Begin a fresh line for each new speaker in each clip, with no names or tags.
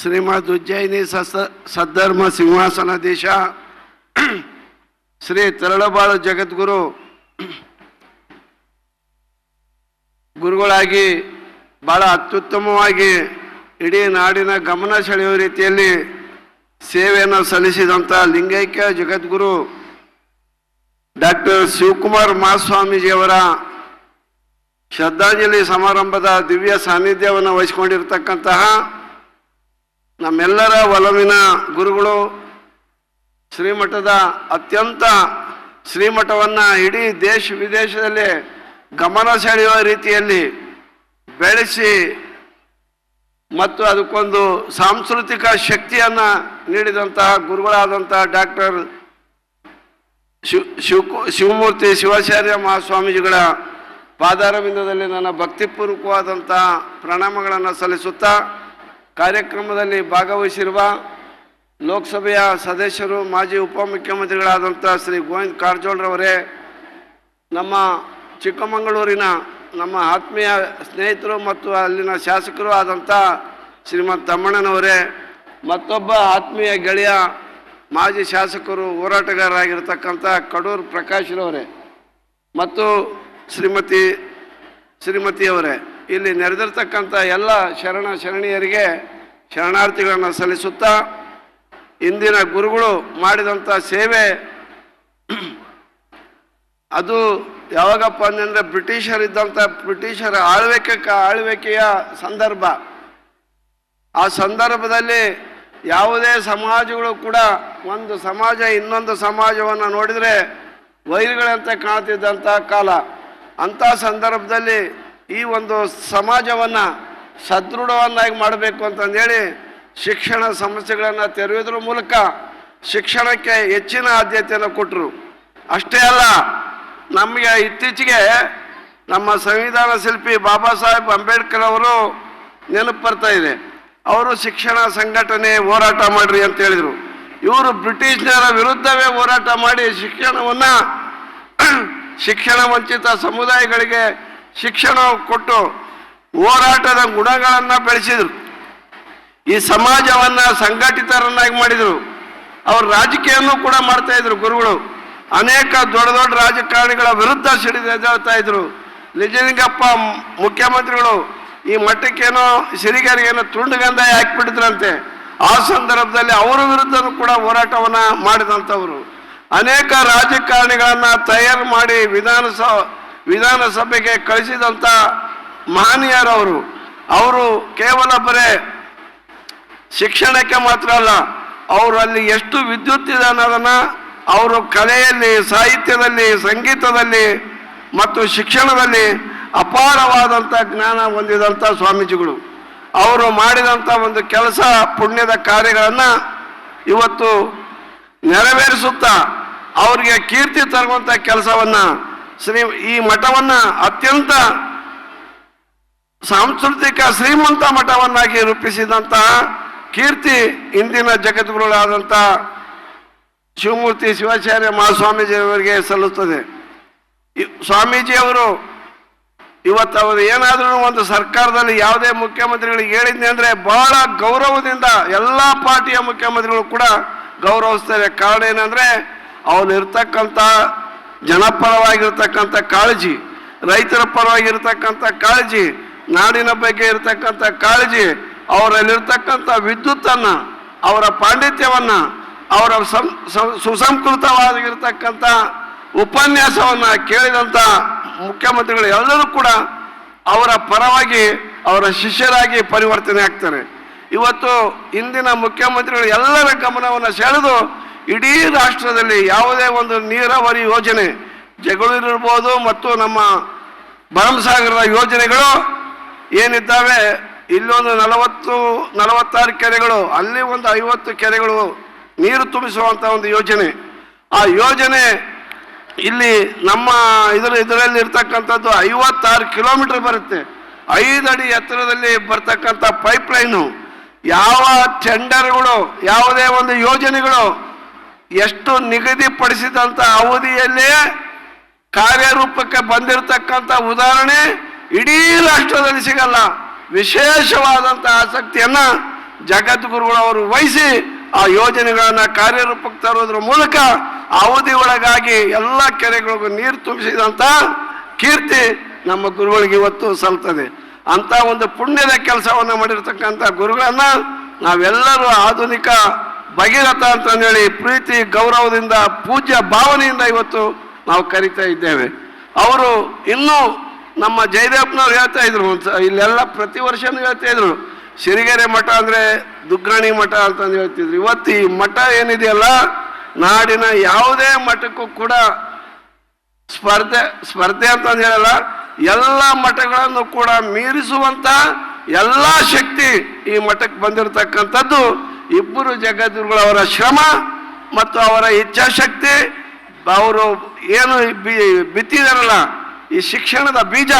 ಶ್ರೀಮದ್ ಉಜ್ಜಯಿನಿ ಸಸ, ಸದ್ಧರ್ಮ ಸಿಂಹಾಸನ ದೇಶ, ಶ್ರೀ ತರಳಬಾಳು ಜಗದ್ಗುರು, ಗುರುಗಳಾಗಿ ಬಹಳ ಅತ್ಯುತ್ತಮವಾಗಿ ಇಡೀ ನಾಡಿನ ಗಮನ ಸೆಳೆಯುವ ರೀತಿಯಲ್ಲಿ ಸೇವೆಯನ್ನು ಸಲ್ಲಿಸಿದಂಥ ಲಿಂಗೈಕ್ಯ ಜಗದ್ಗುರು ಡಾಕ್ಟರ್ ಶಿವಕುಮಾರ್ ಮಹಾಸ್ವಾಮೀಜಿಯವರ ಶ್ರದ್ಧಾಂಜಲಿ ಸಮಾರಂಭದ ದಿವ್ಯ ಸಾನ್ನಿಧ್ಯವನ್ನು ವಹಿಸಿಕೊಂಡಿರ್ತಕ್ಕಂತಹ ನಮ್ಮೆಲ್ಲರ ಒಲವಿನ ಗುರುಗಳು ಶ್ರೀಮಠದ ಅತ್ಯಂತ ಶ್ರೀಮಠವನ್ನು ಇಡೀ ದೇಶ ವಿದೇಶದಲ್ಲಿ ಗಮನ ಸೆಳೆಯುವ ರೀತಿಯಲ್ಲಿ ಬೆಳೆಸಿ ಮತ್ತು ಅದಕ್ಕೊಂದು ಸಾಂಸ್ಕೃತಿಕ ಶಕ್ತಿಯನ್ನು ನೀಡಿದಂತಹ ಗುರುಗಳಾದಂತಹ ಡಾಕ್ಟರ್ ಶಿವ ಶಿವಕು ಶಿವಮೂರ್ತಿ ಶಿವಾಚಾರ್ಯ ಮಹಾಸ್ವಾಮೀಜಿಗಳ ಪಾದಾರವಿಂದದಲ್ಲಿ ನನ್ನ ಭಕ್ತಿಪೂರ್ವಕವಾದಂತಹ ಪ್ರಣಾಮಗಳನ್ನು ಸಲ್ಲಿಸುತ್ತಾ ಕಾರ್ಯಕ್ರಮದಲ್ಲಿ ಭಾಗವಹಿಸಿರುವ ಲೋಕಸಭೆಯ ಸದಸ್ಯರು, ಮಾಜಿ ಉಪಮುಖ್ಯಮಂತ್ರಿಗಳಾದಂಥ ಶ್ರೀ ಗೋವಿಂದ್ ಕಾರಜೋಳರವರೇ, ನಮ್ಮ ಚಿಕ್ಕಮಗಳೂರಿನ ನಮ್ಮ ಆತ್ಮೀಯ ಸ್ನೇಹಿತರು ಮತ್ತು ಅಲ್ಲಿನ ಶಾಸಕರು ಆದಂಥ ಶ್ರೀಮಂತ ತಮ್ಮಣ್ಣನವರೇ, ಮತ್ತೊಬ್ಬ ಆತ್ಮೀಯ ಗೆಳೆಯ ಮಾಜಿ ಶಾಸಕರು, ಹೋರಾಟಗಾರರಾಗಿರ್ತಕ್ಕಂಥ ಕಡೂರು ಪ್ರಕಾಶ್ರವರೇ ಮತ್ತು ಶ್ರೀಮತಿ, ಶ್ರೀಮತಿಯವರೇ. ಇಲ್ಲಿ ನೆರೆದಿರ್ತಕ್ಕಂಥ ಎಲ್ಲ ಶರಣ ಶರಣಿಯರಿಗೆ ಶರಣಾರ್ಥಿಗಳನ್ನು ಸಲ್ಲಿಸುತ್ತಾ ಇಂದಿನ ಗುರುಗಳು ಮಾಡಿದಂಥ ಸೇವೆ ಅದು ಯಾವಾಗಪ್ಪ ಅಂದರೆ ಬ್ರಿಟಿಷರಿದ್ದಂಥ ಬ್ರಿಟಿಷರ ಆಳ್ವಿಕೆ ಆಳ್ವಿಕೆಯ ಸಂದರ್ಭ. ಆ ಸಂದರ್ಭದಲ್ಲಿ ಯಾವುದೇ ಸಮಾಜಗಳು ಕೂಡ ಒಂದು ಸಮಾಜ ಇನ್ನೊಂದು ಸಮಾಜವನ್ನು ನೋಡಿದರೆ ವೈರಿಗಳಂತೆ ಕಾಣ್ತಿದ್ದಂಥ ಕಾಲ. ಅಂಥ ಸಂದರ್ಭದಲ್ಲಿ ಈ ಒಂದು ಸಮಾಜವನ್ನು ಸದೃಢವನ್ನಾಗಿ ಮಾಡಬೇಕು ಅಂತಂದೇಳಿ ಶಿಕ್ಷಣ ಸಮಸ್ಯೆಗಳನ್ನು ತೆರೆಯೋದ್ರ ಮೂಲಕ ಶಿಕ್ಷಣಕ್ಕೆ ಹೆಚ್ಚಿನ ಆದ್ಯತೆಯನ್ನು ಕೊಟ್ಟರು ಅಷ್ಟೇ ಅಲ್ಲ, ನಮಗೆ ಇತ್ತೀಚೆಗೆ ನಮ್ಮ ಸಂವಿಧಾನ ಶಿಲ್ಪಿ ಬಾಬಾ ಸಾಹೇಬ್ ಅಂಬೇಡ್ಕರ್ ಅವರು ನೆನಪು ಬರ್ತಾ ಇದೆ. ಅವರು ಶಿಕ್ಷಣ ಸಂಘಟನೆ ಹೋರಾಟ ಮಾಡ್ರಿ ಅಂತ ಹೇಳಿದರು. ಇವರು ಬ್ರಿಟಿಷ್ನರ ವಿರುದ್ಧವೇ ಹೋರಾಟ ಮಾಡಿ ಶಿಕ್ಷಣವನ್ನು, ಶಿಕ್ಷಣ ವಂಚಿತ ಸಮುದಾಯಗಳಿಗೆ ಶಿಕ್ಷಣ ಕೊಟ್ಟು ಹೋರಾಟದ ಗುಣಗಳನ್ನು ಬೆಳೆಸಿದರು. ಈ ಸಮಾಜವನ್ನು ಸಂಘಟಿತರನ್ನಾಗಿ ಮಾಡಿದರು. ಅವರು ರಾಜಕೀಯವನ್ನು ಕೂಡ ಮಾಡ್ತಾ ಇದ್ರು ಗುರುಗಳು. ಅನೇಕ ದೊಡ್ಡ ದೊಡ್ಡ ರಾಜಕಾರಣಿಗಳ ವಿರುದ್ಧ ಸಿಡಿದೆದ್ದೇಳ್ತಾ ಇದ್ರು. ನಿಜಲಿಂಗಪ್ಪ, ಮುಖ್ಯಮಂತ್ರಿಗಳು ಈ ಮಟ್ಟಕ್ಕೇನೋ ಸಿರಿಗರಿಗೇನೋ ತುಂಡುಗಂಧ ಹಾಕಿಬಿಟ್ಟಿದ್ರಂತೆ. ಆ ಸಂದರ್ಭದಲ್ಲಿ ಅವರ ವಿರುದ್ಧನೂ ಕೂಡ ಹೋರಾಟವನ್ನು ಮಾಡಿದಂಥವ್ರು. ಅನೇಕ ರಾಜಕಾರಣಿಗಳನ್ನು ತಯಾರು ಮಾಡಿ ವಿಧಾನಸಭ ವಿಧಾನಸಭೆಗೆ ಕಳಿಸಿದಂಥ ಮಹನೀಯರವರು, ಅವರು ಕೇವಲ ಬರೇ ಶಿಕ್ಷಣಕ್ಕೆ ಮಾತ್ರ ಅಲ್ಲ ಅವರು ಅಲ್ಲಿ ಎಷ್ಟು ವಿದ್ಯುತ್ ಇದೆ ಅನ್ನೋದನ್ನ ಅವರು ಕಲೆಯಲ್ಲಿ, ಸಾಹಿತ್ಯದಲ್ಲಿ, ಸಂಗೀತದಲ್ಲಿ ಮತ್ತು ಶಿಕ್ಷಣದಲ್ಲಿ ಅಪಾರವಾದಂಥ ಜ್ಞಾನ ಹೊಂದಿದಂಥ ಸ್ವಾಮೀಜಿಗಳು. ಅವರು ಮಾಡಿದಂಥ ಒಂದು ಕೆಲಸ ಪುಣ್ಯದ ಕಾರ್ಯಗಳನ್ನು ಇವತ್ತು ನೆರವೇರಿಸುತ್ತಾ, ಅವರಿಗೆ ಕೀರ್ತಿ ತರುವಂಥ ಕೆಲಸವನ್ನು ಶ್ರೀ ಈ ಮಠವನ್ನು ಅತ್ಯಂತ ಸಾಂಸ್ಕೃತಿಕ ಶ್ರೀಮಂತ ಮಠವನ್ನಾಗಿ ರೂಪಿಸಿದಂತಹ ಕೀರ್ತಿ ಇಂದಿನ ಜಗದ್ಗುರುಗಳಾದಂಥ ಶಿವಮೂರ್ತಿ ಶಿವಾಚಾರ್ಯ ಮಹಾಸ್ವಾಮೀಜಿಯವರಿಗೆ ಸಲ್ಲುತ್ತದೆ. ಸ್ವಾಮೀಜಿ ಸ್ವಾಮೀಜಿಯವರು ಇವತ್ತು ಅವರು ಏನಾದರೂ ಒಂದು ಸರ್ಕಾರದಲ್ಲಿ ಯಾವುದೇ ಮುಖ್ಯಮಂತ್ರಿಗಳಿಗೆ ಹೇಳಿದ್ನೆ ಅಂದರೆ ಬಹಳ ಗೌರವದಿಂದ ಎಲ್ಲ ಪಾರ್ಟಿಯ ಮುಖ್ಯಮಂತ್ರಿಗಳು ಕೂಡ ಗೌರವಿಸ್ತಾರೆ. ಕಾರಣ ಏನಂದರೆ ಅವನಿರ್ತಕ್ಕಂಥ ಜನಪರವಾಗಿರ್ತಕ್ಕಂಥ ಕಾಳಜಿ, ರೈತರ ಪರವಾಗಿರ್ತಕ್ಕಂಥ ಕಾಳಜಿ, ನಾಡಿನ ಬಗ್ಗೆ ಇರತಕ್ಕಂಥ ಕಾಳಜಿ, ಅವರಲ್ಲಿರ್ತಕ್ಕಂಥ ವಿದ್ಯುತ್ತನ್ನು, ಅವರ ಪಾಂಡಿತ್ಯವನ್ನು, ಅವರ ಸಂ ಸುಸಂಸ್ಕೃತವಾಗಿರ್ತಕ್ಕಂಥ ಉಪನ್ಯಾಸವನ್ನು ಕೇಳಿದಂಥ ಮುಖ್ಯಮಂತ್ರಿಗಳು ಎಲ್ಲರೂ ಕೂಡ ಅವರ ಪರವಾಗಿ ಅವರ ಶಿಷ್ಯರಾಗಿ ಪರಿವರ್ತನೆ ಆಗ್ತಾರೆ. ಇವತ್ತು ಇಂದಿನ ಮುಖ್ಯಮಂತ್ರಿಗಳು ಎಲ್ಲರ ಗಮನವನ್ನು ಸೆಳೆದು ಇಡೀ ರಾಷ್ಟ್ರದಲ್ಲಿ ಯಾವುದೇ ಒಂದು ನೀರಾವರಿ ಯೋಜನೆ ಜಗಳೂರಿರ್ಬೋದು ಮತ್ತು ನಮ್ಮ ಭರಮಸಾಗರದ ಯೋಜನೆಗಳು ಏನಿದ್ದಾವೆ, ಇಲ್ಲೊಂದು ನಲವತ್ತು, ನಲವತ್ತಾರು ಕೆರೆಗಳು, ಅಲ್ಲಿ ಒಂದು ಐವತ್ತು ಕೆರೆಗಳು ನೀರು ತುಂಬಿಸುವಂಥ ಒಂದು ಯೋಜನೆ. ಆ ಯೋಜನೆ ಇಲ್ಲಿ ನಮ್ಮ ಇದರ ಇದರಲ್ಲಿ ಇರ್ತಕ್ಕಂಥದ್ದು ಐವತ್ತಾರು ಕಿಲೋಮೀಟರ್ ಬರುತ್ತೆ. ಐದು ಅಡಿ ಎತ್ತರದಲ್ಲಿ ಬರ್ತಕ್ಕಂಥ ಪೈಪ್ ಲೈನು ಯಾವ ಟೆಂಡರ್ಗಳು, ಯಾವುದೇ ಒಂದು ಯೋಜನೆಗಳು ಎಷ್ಟು ನಿಗದಿಪಡಿಸಿದಂಥ ಅವಧಿಯಲ್ಲೇ ಕಾರ್ಯರೂಪಕ್ಕೆ ಬಂದಿರತಕ್ಕಂಥ ಉದಾಹರಣೆ ಇಡೀ ರಾಷ್ಟ್ರದಲ್ಲಿ ಸಿಗಲ್ಲ. ವಿಶೇಷವಾದಂಥ ಆಸಕ್ತಿಯನ್ನ ಜಗದ್ಗುರುಗಳು ಅವರು ವಹಿಸಿ ಆ ಯೋಜನೆಗಳನ್ನ ಕಾರ್ಯರೂಪಕ್ಕೆ ತರೋದ್ರ ಮೂಲಕ ಅವಧಿ ಒಳಗಾಗಿ ಎಲ್ಲ ಕೆರೆಗಳಿಗೂ ನೀರು ತುಂಬಿಸಿದಂತ ಕೀರ್ತಿ ನಮ್ಮ ಗುರುಗಳಿಗೆ ಇವತ್ತು ಸಲ್ತದೆ. ಅಂತ ಒಂದು ಪುಣ್ಯದ ಕೆಲಸವನ್ನು ಮಾಡಿರ್ತಕ್ಕಂಥ ಗುರುಗಳನ್ನ ನಾವೆಲ್ಲರೂ ಆಧುನಿಕ ಭಗೀರಥ ಅಂತಂದೇಳಿ ಪ್ರೀತಿ, ಗೌರವದಿಂದ, ಪೂಜ್ಯ ಭಾವನೆಯಿಂದ ಇವತ್ತು ನಾವು ಕರಿತಾ ಇದ್ದೇವೆ. ಅವರು ಇನ್ನೂ ನಮ್ಮ ಜಯದೇವಪ್ಪನವ್ರು ಹೇಳ್ತಾ ಇದ್ರು ಇಲ್ಲೆಲ್ಲ ಪ್ರತಿ ವರ್ಷನೂ ಹೇಳ್ತಾ ಇದ್ರು. ಸಿರಿಗೆರೆ ಮಠ ಅಂದರೆ ದುಗ್ರಣಿ ಮಠ ಅಂತಂದು ಹೇಳ್ತಿದ್ರು. ಇವತ್ತು ಈ ಮಠ ಏನಿದೆಯಲ್ಲ, ನಾಡಿನ ಯಾವುದೇ ಮಠಕ್ಕೂ ಕೂಡ ಸ್ಪರ್ಧೆ ಸ್ಪರ್ಧೆ ಅಂತಂದು ಹೇಳಲ್ಲ, ಎಲ್ಲ ಮಠಗಳನ್ನು ಕೂಡ ಮೀರಿಸುವಂಥ ಎಲ್ಲ ಶಕ್ತಿ ಈ ಮಠಕ್ಕೆ ಬಂದಿರತಕ್ಕಂಥದ್ದು. ಇಬ್ಬರು ಜಗದ್ಗುರುಗಳವರ ಶ್ರಮ ಮತ್ತು ಅವರ ಇಚ್ಛಾಶಕ್ತಿ, ಅವರು ಏನು ಬಿತ್ತಿದಾರಲ್ಲ ಈ ಶಿಕ್ಷಣದ ಬೀಜ,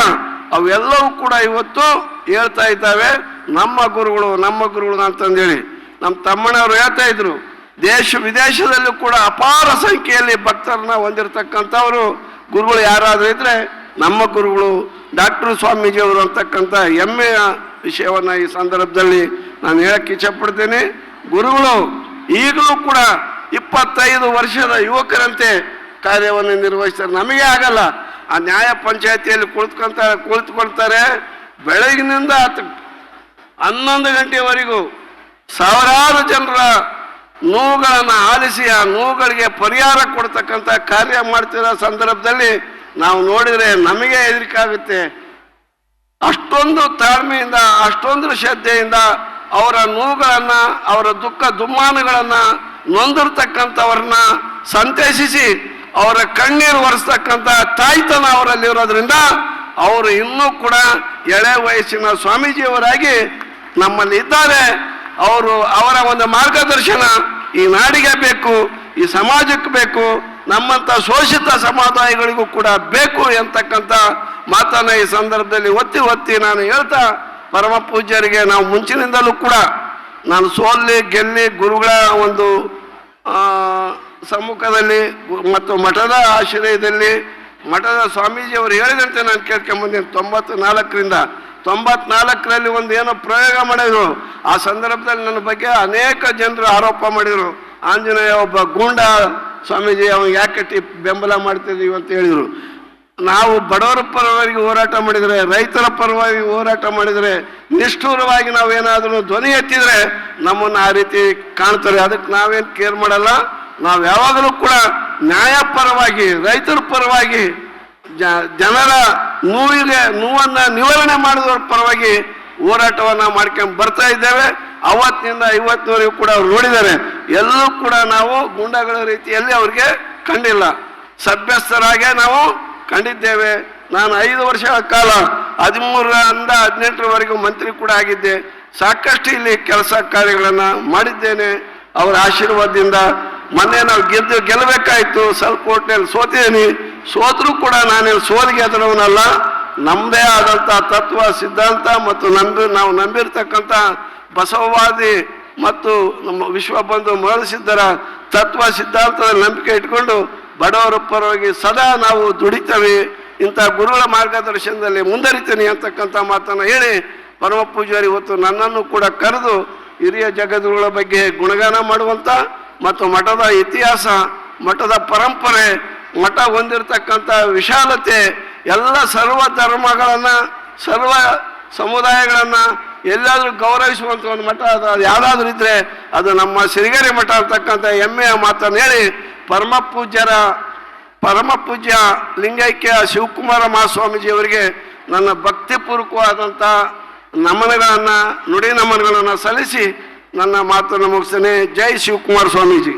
ಅವೆಲ್ಲವೂ ಕೂಡ ಇವತ್ತು ಹೇಳ್ತಾ ಇದ್ದಾವೆ. ನಮ್ಮ ಗುರುಗಳು ನಮ್ಮ ಗುರುಗಳು ಅಂತಂದೇಳಿ. ನಮ್ಮ ತಮ್ಮಣ್ಣವರು ಹೇಳ್ತಾ ಇದ್ರು, ದೇಶ ವಿದೇಶದಲ್ಲೂ ಕೂಡ ಅಪಾರ ಸಂಖ್ಯೆಯಲ್ಲಿ ಭಕ್ತರನ್ನ ಹೊಂದಿರತಕ್ಕಂಥವರು. ಗುರುಗಳು ಯಾರಾದರೂ ಇದ್ರೆ ನಮ್ಮ ಗುರುಗಳು, ಡಾಕ್ಟರ್ ಸ್ವಾಮೀಜಿಯವರು ಅಂತಕ್ಕಂಥ ಹೆಮ್ಮೆಯ ವಿಷಯವನ್ನ ಈ ಸಂದರ್ಭದಲ್ಲಿ ನಾನು ಹೇಳಕ್ಕೆ ಇಚ್ಛಪಡ್ತೇನೆ ಗುರುಗಳು ಈಗಲೂ ಕೂಡ ಇಪ್ಪತ್ತೈದು ವರ್ಷದ ಯುವಕರಂತೆ ಕಾರ್ಯವನ್ನು ನಿರ್ವಹಿಸ್ತಾರೆ. ನಮಗೆ ಆಗಲ್ಲ. ಆ ನ್ಯಾಯ ಪಂಚಾಯತಿಯಲ್ಲಿ ಕುಳಿತುಕೊಂತ ಕುಳಿತುಕೊಳ್ತಾರೆ. ಬೆಳಗಿನಿಂದ ಹತ್ತು, ಹನ್ನೊಂದು ಗಂಟೆವರೆಗೂ ಸಾವಿರಾರು ಜನರ ನೋವುಗಳನ್ನು ಆಲಿಸಿ ಆ ನೋವುಗಳಿಗೆ ಪರಿಹಾರ ಕೊಡ್ತಕ್ಕಂಥ ಕಾರ್ಯ ಮಾಡ್ತಿರೋ ಸಂದರ್ಭದಲ್ಲಿ ನಾವು ನೋಡಿದರೆ ನಮಗೆ ಹೆದರಿಕೆ ಆಗುತ್ತೆ. ಅಷ್ಟೊಂದು ತಾಳ್ಮೆಯಿಂದ, ಅಷ್ಟೊಂದು ಶ್ರದ್ಧೆಯಿಂದ ಅವರ ನೋವುಗಳನ್ನು, ಅವರ ದುಃಖ ದುಮ್ಮಾನಗಳನ್ನ ನೊಂದಿರ್ತಕ್ಕಂಥವ್ರನ್ನ ಸಂತೈಸಿಸಿ, ಅವರ ಕಣ್ಣೀರು ಒರೆಸ್ತಕ್ಕಂಥ ತಾಯ್ತನ ಅವರಲ್ಲಿ ಇರೋದ್ರಿಂದ ಅವರು ಇನ್ನೂ ಕೂಡ ಎಳೆ ವಯಸ್ಸಿನ ಸ್ವಾಮೀಜಿಯವರಾಗಿ ನಮ್ಮಲ್ಲಿ ಇದ್ದಾರೆ. ಅವರು ಅವರ ಒಂದು ಮಾರ್ಗದರ್ಶನ ಈ ನಾಡಿಗೆ ಬೇಕು, ಈ ಸಮಾಜಕ್ಕೆ ಬೇಕು ನಮ್ಮಂತ ಶೋಷಿತ ಸಮುದಾಯಗಳಿಗೂ ಕೂಡ ಬೇಕು ಎಂತಕ್ಕಂಥ ಮಾತನ್ನ ಈ ಸಂದರ್ಭದಲ್ಲಿ ಒತ್ತಿ ಒತ್ತಿ ನಾನು ಹೇಳ್ತಾ ಪರಮ ಪೂಜ್ಯರಿಗೆ ನಾವು ಮುಂಚಿನಿಂದಲೂ ಕೂಡ ನಾನು ಸೋಲ್ಲಿ, ಗೆಲ್ಲಿ ಗುರುಗಳ ಒಂದು ಸಮ್ಮುಖದಲ್ಲಿ ಮತ್ತು ಮಠದ ಆಶ್ರಯದಲ್ಲಿ ಮಠದ ಸ್ವಾಮೀಜಿಯವರು ಹೇಳಿದಂತೆ ನಾನು ಕೇಳ್ಕೊಂಬಂದಿನಿ ತೊಂಬತ್ತು ನಾಲ್ಕರಿಂದ ತೊಂಬತ್ನಾಲ್ಕರಲ್ಲಿ ಒಂದು ಏನೋ ಪ್ರಯೋಗ ಮಾಡಿದ್ರು. ಆ ಸಂದರ್ಭದಲ್ಲಿ ನನ್ನ ಬಗ್ಗೆ ಅನೇಕ ಜನರು ಆರೋಪ ಮಾಡಿದರು. ಆಂಜನೇಯ ಒಬ್ಬ ಗೂಂಡ ಸ್ವಾಮೀಜಿ ಅವನು ಯಾಕೆ ಬೆಂಬಲ ಮಾಡ್ತಿದ್ದೀವಿ ಅಂತ ಹೇಳಿದರು. ನಾವು ಬಡವರ ಪರವಾಗಿ ಹೋರಾಟ ಮಾಡಿದರೆ, ರೈತರ ಪರವಾಗಿ ಹೋರಾಟ ಮಾಡಿದರೆ, ನಿಷ್ಠೂರವಾಗಿ ನಾವೇನಾದರೂ ಧ್ವನಿ ಎತ್ತಿದರೆ ನಮ್ಮನ್ನು ಆ ರೀತಿ ಕಾಣ್ತಾರೆ. ಅದಕ್ಕೆ ನಾವೇನು ಕೇರ್ ಮಾಡಲ್ಲ. ನಾವು ಯಾವಾಗಲೂ ಕೂಡ ನ್ಯಾಯಪರವಾಗಿ ರೈತರ ಪರವಾಗಿ ಜನರ ನೋವಿಗೆ, ನೋವನ್ನು ನಿವಾರಣೆ ಮಾಡಿದವರ ಪರವಾಗಿ ಹೋರಾಟವನ್ನು ಮಾಡ್ಕೊಂಡು ಬರ್ತಾ ಇದ್ದೇವೆ. ಅವತ್ತಿನಿಂದ ಇವತ್ತಿನವರೆಗೂ ಕೂಡ ಅವ್ರು ನೋಡಿದ್ದಾರೆ. ಎಲ್ಲೂ ಕೂಡ ನಾವು ಗುಂಡಗಳ ರೀತಿಯಲ್ಲಿ ಅವ್ರಿಗೆ ಕಂಡಿಲ್ಲ. ಸಭ್ಯಸ್ಥರಾಗೆ ನಾವು ಕಂಡಿದ್ದೇವೆ. ನಾನು ಐದು ವರ್ಷ ಕಾಲ ಹದಿಮೂರರಿಂದ ಹದಿನೆಂಟರವರೆಗೂ ಮಂತ್ರಿ ಕೂಡ ಆಗಿದ್ದೆ. ಸಾಕಷ್ಟು ಇಲ್ಲಿ ಕೆಲಸ ಕಾರ್ಯಗಳನ್ನು ಮಾಡಿದ್ದೇನೆ. ಅವರ ಆಶೀರ್ವಾದದಿಂದ ಮೊನ್ನೆ ನಾವು ಗೆದ್ದು ಗೆಲ್ಲಬೇಕಾಯ್ತು. ಸ್ವಲ್ಪ ಕೋರ್ಟ್ನಲ್ಲಿ ಸೋತಿದ್ದೀನಿ. ಸೋತರೂ ಕೂಡ ನಾನೇನು ಸೋಲಿಗೆ ಅದರವನಲ್ಲ ನಮ್ಮದೇ ಆದಂಥ ತತ್ವ, ಸಿದ್ಧಾಂತ ಮತ್ತು ನಂಬಿ, ನಾವು ನಂಬಿರ್ತಕ್ಕಂಥ ಬಸವವಾದಿ ಮತ್ತು ನಮ್ಮ ವಿಶ್ವ ಬಂಧು ಮರಳಿಸಿದ್ದರ ತತ್ವ ಸಿದ್ಧಾಂತದ ನಂಬಿಕೆ ಇಟ್ಕೊಂಡು ಬಡವರ ಪರವಾಗಿ ಸದಾ ನಾವು ದುಡಿತೇವೆ. ಇಂಥ ಗುರುಗಳ ಮಾರ್ಗದರ್ಶನದಲ್ಲಿ ಮುಂದರಿತೀನಿ ಅಂತಕ್ಕಂಥ ಮಾತನ್ನು ಹೇಳಿ ಪರಮ ಪೂಜಾರಿ ಇವತ್ತು ನನ್ನನ್ನು ಕೂಡ ಕರೆದು ಹಿರಿಯ ಜಗದ್ಗುರುಗಳ ಬಗ್ಗೆ ಗುಣಗಾನ ಮಾಡುವಂತ ಮತ್ತು ಮಠದ ಇತಿಹಾಸ, ಮಠದ ಪರಂಪರೆ, ಮಠ ಹೊಂದಿರತಕ್ಕಂಥ ವಿಶಾಲತೆ, ಎಲ್ಲ ಸರ್ವ ಧರ್ಮಗಳನ್ನು, ಸರ್ವ ಸಮುದಾಯಗಳನ್ನ ಎಲ್ಲಾದ್ರೂ ಗೌರವಿಸುವಂತ ಒಂದು ಮಠ ಅದು ಯಾವ್ದಾದ್ರು ಇದ್ರೆ ಅದು ನಮ್ಮ ಸಿರಿಗೆರೆ ಮಠ ಅಂತಕ್ಕಂಥ ಹೆಮ್ಮೆಯ ಮಾತನ್ನು ಹೇಳಿ ಪರಮ ಪೂಜ್ಯರ, ಪರಮ ಪೂಜ್ಯ ಲಿಂಗೈಕ್ಯ ಶಿವಕುಮಾರ ಮಹಾಸ್ವಾಮೀಜಿಯವರಿಗೆ ನನ್ನ ಭಕ್ತಿಪೂರ್ವಕವಾದಂಥ ನಮನಗಳನ್ನು, ನುಡಿ ನಮನಗಳನ್ನು ಸಲ್ಲಿಸಿ ನನ್ನ ಮಾತನ್ನು ಮುಗಿಸ್ತೇನೆ. ಜೈ ಶಿವಕುಮಾರ ಸ್ವಾಮೀಜಿ.